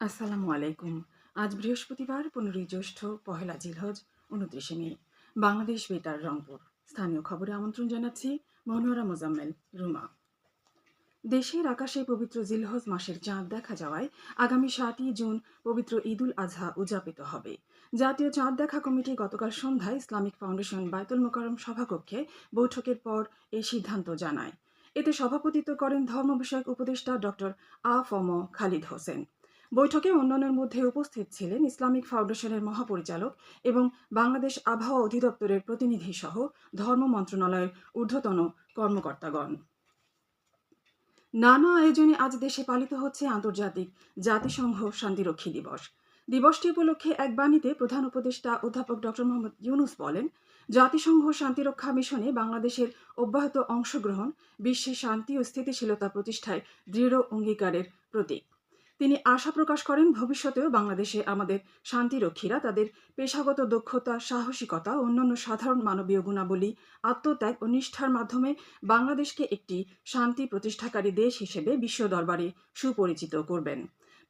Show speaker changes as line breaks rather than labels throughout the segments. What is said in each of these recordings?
আসসালামু আলাইকুম। আজ বৃহস্পতিবার, পনেরোই জ্যৈষ্ঠ, পহেলা জিলহজ, উনত্রিশে মে। বাংলাদেশ বেতার, রংপুর। স্থানীয় খবরে আমন্ত্রণ জানাচ্ছি মনোয়ারা মোজাম্মেল, রুমা। দেশের আকাশে পবিত্র জিলহজ মাসের চাঁদ দেখা যাওয়ায় আগামী সাতই জুন পবিত্র ঈদুল আজহা উদযাপিত হবে। জাতীয় চাঁদ দেখা কমিটি গতকাল সন্ধ্যায় ইসলামিক ফাউন্ডেশন বায়তুল মোকারম সভাকক্ষে বৈঠকের পর এই সিদ্ধান্ত জানায়। এতে সভাপতিত্ব করেন ধর্ম বিষয়ক উপদেষ্টা ডক্টর আ ফম খালিদ হোসেন। বৈঠকে অন্যান্যের মধ্যে উপস্থিত ছিলেন ইসলামিক ফাউন্ডেশনের মহাপরিচালক এবং বাংলাদেশ আবহাওয়া অধিদপ্তরের প্রতিনিধি সহ ধর্ম মন্ত্রণালয়ের ঊর্ধ্বতন কর্মকর্তাগণ। নানা আয়োজনে আজ দেশে পালিত হচ্ছে আন্তর্জাতিক জাতিসংঘ শান্তিরক্ষী দিবস। দিবসটি উপলক্ষে এক বাণীতে প্রধান উপদেষ্টা অধ্যাপক ডক্টর মোহাম্মদ ইউনুস বলেন, জাতিসংঘ শান্তিরক্ষা মিশনে বাংলাদেশের অব্যাহত অংশগ্রহণ, বিশ্বে শান্তি ও স্থিতিশীলতা প্রতিষ্ঠায় দৃঢ় অঙ্গীকারের প্রতীক। তিনি আশা প্রকাশ করেন ভবিষ্যতেও বাংলাদেশে আমাদের শান্তিরক্ষীরা তাদের পেশাগত দক্ষতা, সাহসিকতা ও অন্যান্য সাধারণ মানবীয় গুণাবলী, আত্মত্যাগ ও নিষ্ঠার মাধ্যমে বাংলাদেশকে একটি শান্তি প্রতিষ্ঠাকারী দেশ হিসেবে বিশ্ব দরবারে সুপরিচিত করবেন।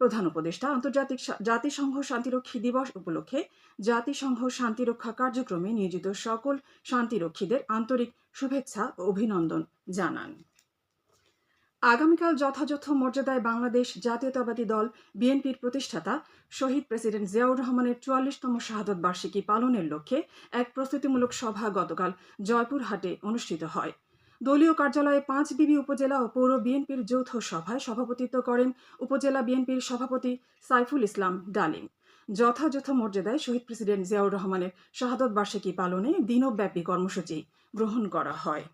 প্রধান উপদেষ্টা, আন্তর্জাতিক জাতিসংঘ শান্তিরক্ষী দিবস উপলক্ষে জাতিসংঘ শান্তিরক্ষা কার্যক্রমে নিয়োজিত সকল শান্তিরক্ষীদের আন্তরিক শুভেচ্ছা ও অভিনন্দন জানান। আগামীকাল যথাযথ মর্যাদায় বাংলাদেশ জাতীয়তাবাদী দল বিএনপির প্রতিষ্ঠাতা শহীদ প্রেসিডেন্ট জিয়াউর রহমানের চুয়াল্লিশতম শাহাদত বার্ষিকী পালনের লক্ষ্যে এক প্রস্তুতিমূলক সভা গতকাল জয়পুরহাটে অনুষ্ঠিত হয়। দলীয় কার্যালয়ে পাঁচ বিবি উপজেলা ও পৌর বিএনপির যৌথ সভায় সভাপতিত্ব করেন উপজেলা বিএনপির সভাপতি সাইফুল ইসলাম ডালিম। যথাযথ মর্যাদায় শহীদ প্রেসিডেন্ট জিয়াউর রহমানের শাহাদত বার্ষিকী পালনে দিনব্যাপী কর্মসূচি গ্রহণ করা হয়।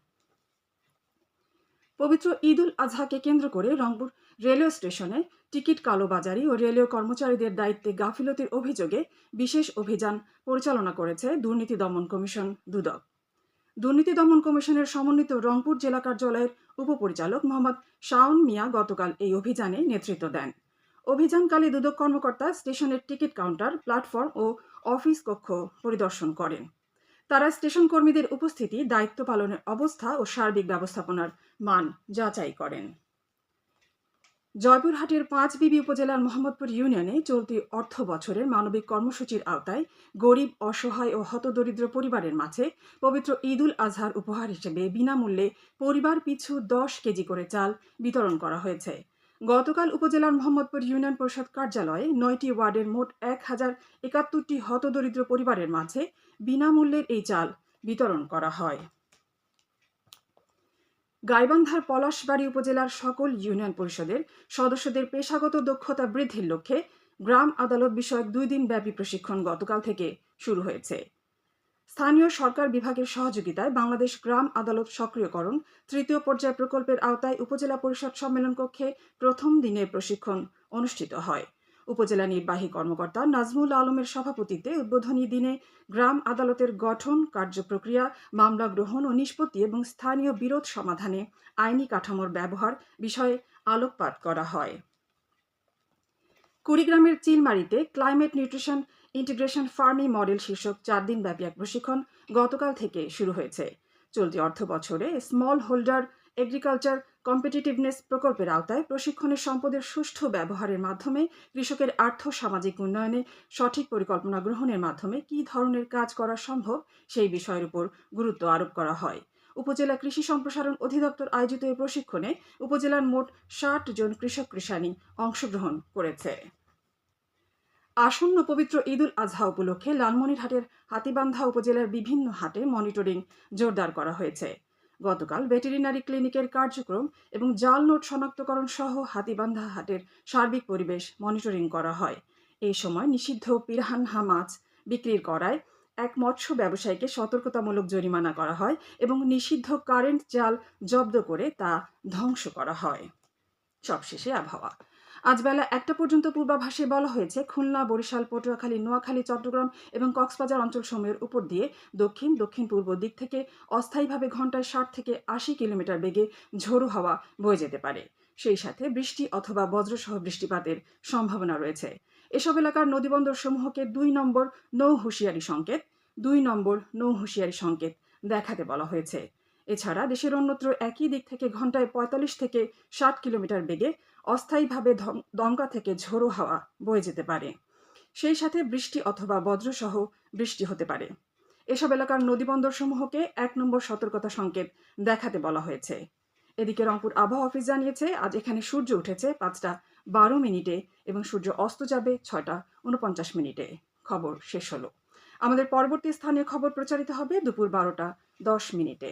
পবিত্র ঈদুল আজহাকে কেন্দ্র করে রংপুর রেলওয়ে স্টেশনে টিকিট কালোবাজারি ও রেলওয়ে কর্মচারীদের দায়িত্বে গাফিলতির অভিযোগে বিশেষ অভিযান পরিচালনা করেছে দুর্নীতি দমন কমিশন দুদক। দুর্নীতি দমন কমিশনের সমন্বিত রংপুর জেলা কার্যালয়ের উপপরিচালক মোহাম্মদ শাওন মিয়া গতকাল এই অভিযানে নেতৃত্ব দেন। অভিযানকালে দুদক কর্মকর্তা স্টেশনের টিকিট কাউন্টার, প্ল্যাটফর্ম ও অফিস কক্ষ পরিদর্শন করেন। তারা স্টেশন কর্মীদের উপস্থিতি, দায়িত্ব পালনের অবস্থা ও সার্বিক ব্যবস্থাপনার মান যাচাই করেন। জয়পুরহাটের পাঁচ বিবি উপজেলার মোহাম্মদপুর ইউনিয়নে চলতি অর্থ বছরের মানবিক কর্মসূচির আওতায় গরিব, অসহায় ও হতদরিদ্র পরিবারের মাঝে পবিত্র ঈদুল আজহার উপহার হিসেবে বিনামূল্যে পরিবার পিছু দশ কেজি করে চাল বিতরণ করা হয়েছে। গতকাল উপজেলার মোহাম্মদপুর ইউনিয়ন পরিষদ কার্যালয়ে নয়টি ওয়ার্ডের মোট এক হাজার একাত্তরটি হতদরিদ্র পরিবারের মাঝে বিনামূল্যের এই চাল বিতরণ করা হয়। গাইবান্ধার পলাশবাড়ী উপজেলার সকল ইউনিয়ন পরিষদের সদস্যদের পেশাগত দক্ষতা বৃদ্ধির লক্ষ্যে গ্রাম আদালত বিষয়ক দুই দিন ব্যাপী প্রশিক্ষণ গতকাল থেকে শুরু হয়েছে। স্থানীয় সরকার বিভাগের সহযোগিতায় বাংলাদেশ গ্রাম আদালত সক্রিয়করণ, তৃতীয় পর্যায় প্রকল্পের আওতায় উপজেলা পরিষদ সম্মেলন কক্ষে প্রথম দিনে প্রশিক্ষণ অনুষ্ঠিত হয়। উপজেলা নির্বাহী কর্মকর্তা নাজমুল আলমের সভাপতিত্বে উদ্বোধনী দিনে গ্রাম আদালতের গঠন, কার্যপ্রক্রিয়া, মামলা গ্রহণ ও নিষ্পত্তি এবং স্থানীয় বিরোধ সমাধানে আইনি কাঠামোর ব্যবহার বিষয়ে আলোকপাত করা হয়। কুড়িগ্রামের চিলমারিতে climate nutrition integration farming model শীর্ষক চার দিন ব্যাপী এক প্রশিক্ষণ গতকাল থেকে শুরু হয়েছে। চলতি অর্থ বছরে স্মল হোল্ডার এগ্রিকালচার কম্পিটিটিভনেস প্রকল্পের আওতায় প্রশিক্ষণের সম্পদের সুষ্ঠু ব্যবহারের মাধ্যমে কৃষকের আর্থ সামাজিক উন্নয়নে সঠিক পরিকল্পনা গ্রহণের মাধ্যমে কী ধরনের কাজ করা সম্ভব সেই বিষয়ের উপর গুরুত্ব আরোপ করা হয়। উপজেলা কৃষি সম্প্রসারণ অধিদপ্তর আয়োজিত এই প্রশিক্ষণে উপজেলার মোট ষাট জন কৃষক কৃষানী অংশগ্রহণ করেছে। আসন্ন পবিত্র ঈদুল আজহা উপলক্ষে লালমনিরহাটের হাতিবান্ধা উপজেলার বিভিন্ন হাটে মনিটরিং জোরদার করা হয়েছে। গতকাল ভেটেরিনারি ক্লিনিকের কার্যক্রম এবং জাল নোট শনাক্তকরণ সহ হাতিবান্ধা হাটের সার্বিক পরিবেশ মনিটরিং করা হয়। এই সময় নিষিদ্ধ পিরানহা মাছ বিক্রির করায় এক মৎস্য ব্যবসায়ীকে সতর্কতামূলক জরিমানা করা হয় এবং নিষিদ্ধ কারেন্ট জাল জব্দ করে তা ধ্বংস করা হয়। সবশেষে আবহাওয়া। আজ বেলা একটা পর্যন্ত পূর্বাভাসে বলা হয়েছে, খুলনা, বরিশাল, পটুয়াখালী, নোয়াখালী, চট্টগ্রাম এবং কক্সবাজার অঞ্চলসমূহের উপর দিয়ে দক্ষিণ দক্ষিণ পূর্ব দিক থেকে অস্থায়ীভাবে ঘন্টায় ষাট থেকে আশি কিলোমিটার বেগে ঝোড়ো হাওয়া বয়ে যেতে পারে। সেই সাথে বৃষ্টি অথবা বজ্রসহ বৃষ্টিপাতের সম্ভাবনা রয়েছে। এসব এলাকার নদীবন্দর সমূহকে দুই নম্বর নৌ হুঁশিয়ারি সংকেত, দুই নম্বর নৌ হুঁশিয়ারি সংকেত দেখাতে বলা হয়েছে। এছাড়া দেশের অন্যত্র একই দিক থেকে ঘন্টায় পঁয়তাল্লিশ থেকে ষাট কিলোমিটার বেগে অস্থায়ীভাবে দমকা থেকে ঝোড়ো হাওয়া বয়ে যেতে পারে। সেই সাথে বৃষ্টি অথবা বজ্রসহ বৃষ্টি হতে পারে। এসব এলাকার নদীবন্দরসমূহকে এক নম্বর সতর্কতা সংকেত দেখাতে বলা হয়েছে। এদিকে রংপুর আবহাওয়া অফিস জানিয়েছে, আজ এখানে সূর্য উঠেছে পাঁচটা বারো মিনিটে এবং সূর্য অস্ত যাবে ছয়টা উনপঞ্চাশ মিনিটে। খবর শেষ হলো। আমাদের পরবর্তী স্থানীয় খবর প্রচারিত হবে দুপুর বারোটা দশ মিনিটে।